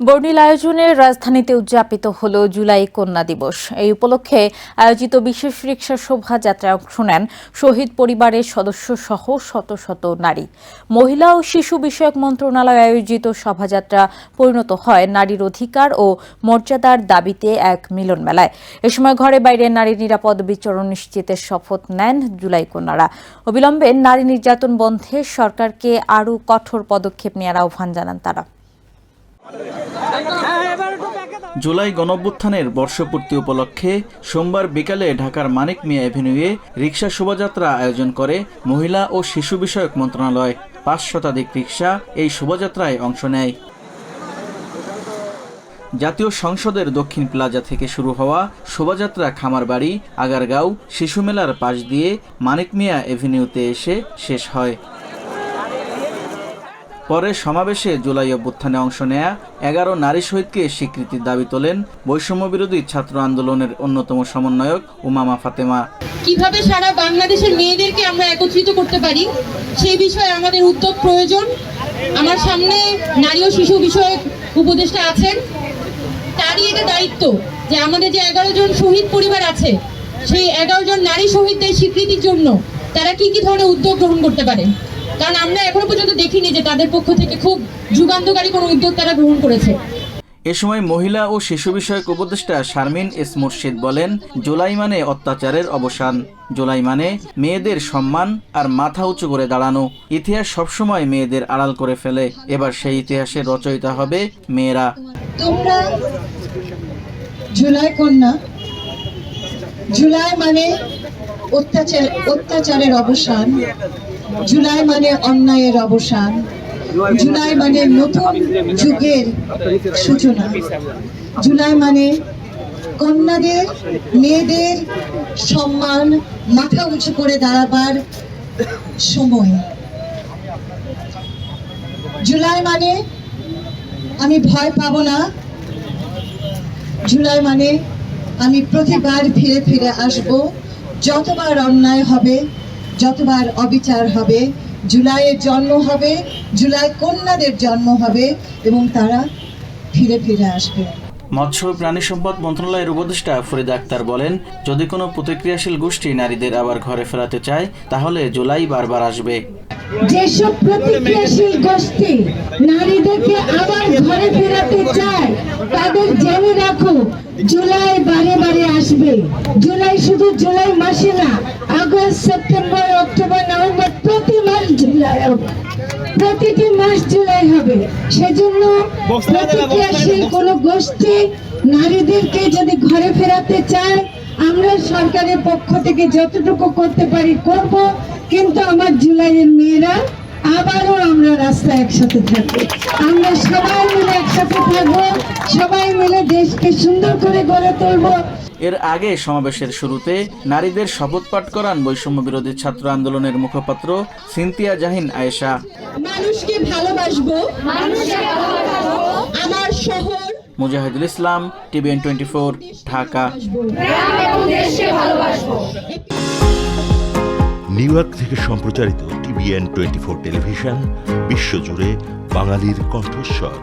বর্ণিল আয়োজনে রাজধানীতে উদযাপিত হল জুলাই কন্যা দিবস। এই উপলক্ষে আয়োজিত বিশেষ রিক্সা শোভাযাত্রায় অংশ নেন শহীদ পরিবারের সদস্য সহ শত শত নারী। মহিলা ও শিশু বিষয়ক মন্ত্রণালয় আয়োজিত শোভাযাত্রা পরিণত হয় নারীর অধিকার ও মর্যাদার দাবিতে এক মিলন মেলায়। এ সময় ঘরে বাইরে নারীর নিরাপদ বিচরণ নিশ্চিতের শপথ নেন জুলাই কন্যারা। অবিলম্বে নারী নির্যাতন বন্ধে সরকারকে আরও কঠোর পদক্ষেপ নেওয়ার আহ্বান জানান তারা। জুলাই গণঅভ্যুত্থানের বর্ষপূর্তি উপলক্ষে সোমবার বিকালে ঢাকার মানিক মিয়া এভিনিউয়ে রিক্সা শোভাযাত্রা আয়োজন করে মহিলা ও শিশু বিষয়ক মন্ত্রণালয়। পাঁচ শতাধিক রিক্সা এই শোভাযাত্রায় অংশ নেয়। জাতীয় সংসদের দক্ষিণ প্লাজা থেকে শুরু হওয়া শোভাযাত্রা খামারবাড়ি, আগারগাঁও, শিশু মেলার পাশ দিয়ে মানিক মিয়া এভিনিউতে এসে শেষ হয়। পরে সমাবেশে জুলাই অভ্যুত্থানে অংশ নেয়া এগারো নারী শহীদকে স্বীকৃতির দাবি তোলেন বৈষম্য বিরোধী ছাত্র আন্দোলনের অন্যতম সমন্বয়ক উমামা ফাতেমা। কীভাবে সারা বাংলাদেশের মেয়েদেরকে আমরা একত্রিত করতে পারি? সেই বিষয়ে আমাদের উদ্যোগ প্রয়োজন। আমার সামনে নারী ও শিশু বিষয়ক উপদেষ্টা আছেন। তারই এটা দায়িত্ব যে আমাদের যে এগারো জন শহীদ পরিবার আছে, সেই এগারো জন নারী শহীদদের স্বীকৃতির জন্য তারা কি কি ধরনের উদ্যোগ গ্রহণ করতে পারে? কারণ আমরা এখনও পর্যন্ত দেখিনি যে তাদের পক্ষ থেকে খুব যুগান্তকারী কোনো উদ্যোগ তারা গ্রহণ করেছে। এ সময় মহিলা ও শিশু বিষয়ক উপদেষ্টা শারমিন এস মুর্শিদ বলেন জুলাই মানে অত্যাচারের অবসান। জুলাই মানে মেয়েদের সম্মান আর মাথা উঁচু করে দাঁড়ানো। ইতিহাস সবসময় মেয়েদের আড়াল করে ফেলে। এবার সেই ইতিহাসের রচয়িতা হবে মেয়েরা। তোমরা জুলাই কন্যা জুলাই মানে অত্যাচার অত্যাচারের অবসান। জুলাই মানে অন্যায়ের অবসান, জুলাই মানে নতুন যুগের সূচনা, জুলাই মানে কন্যাদের, মেয়েদের সম্মান মাথা উঁচু করে দাঁড়াবার সময়। জুলাই মানে আমি ভয় পাবো না, জুলাই মানে আমি প্রতিবার ফিরে ফিরে আসব, যতবার অন্যায় হবে যতবার অবিচার হবে জুলাইয়ের জন্ম হবে, জুলাই কন্যাদের জন্ম হবে এবং তারা ফিরে ফিরে আসবে। মৎস্য ও প্রাণী সম্পদ মন্ত্রণালয়ের উপদেষ্টা ফরিদা আক্তার বলেন, যদি কোনো প্রতিক্রিয়াশীল গোষ্ঠী নারীদের আবার ঘরে ফেরাতে চায়, তাহলে জুলাই বারবার আসবে। যেসব প্রতিক্রিয়াশীল গোষ্ঠী নারীদেরকে আবার ঘরে ফেরাতে চায়, তাদের জেনে রাখো, জুলাই বারে বারে আসবে। জুলাই শুধু জুলাই মাসে না, আগস্ট, সেপ্টেম্বর, অক্টোবর, নভেম্বর, প্রতি মাস জুলাই, প্রতিটি মাস জুলাই সেজন্য প্রতিক্রিয়াশীল কোনো গোষ্ঠী নারীদেরকে যদি ঘরে ফেরাতে চায় আমরা সরকারের পক্ষ থেকে যতটুকু করতে পারি করব। কিন্তু আমার জুলাইয়ের মেয়েরা আবারও আমরা রাস্তায় একসাথে থাকব। আমরা সবাই মিলে একসাথে থাকব। সবাই মিলে দেশকে সুন্দর করে গড়ে তুলবো। এর আগে সমাবেশের শুরুতে নারীদের শপথ পাঠ করান বৈষম্য বিরোধী ছাত্র আন্দোলনের মুখপাত্র সিনতিয়া জাহিন আয়েশা। মানুষকে ভালোবাসবো আমার শহর। Mujahidul Islam TVN twenty four Dhaka. New York থেকে সম্প্রচারিত টিভিএন টোয়েন্টি ফোর টেলিভিশন বিশ্বজুড়ে বাঙালির কণ্ঠস্বর।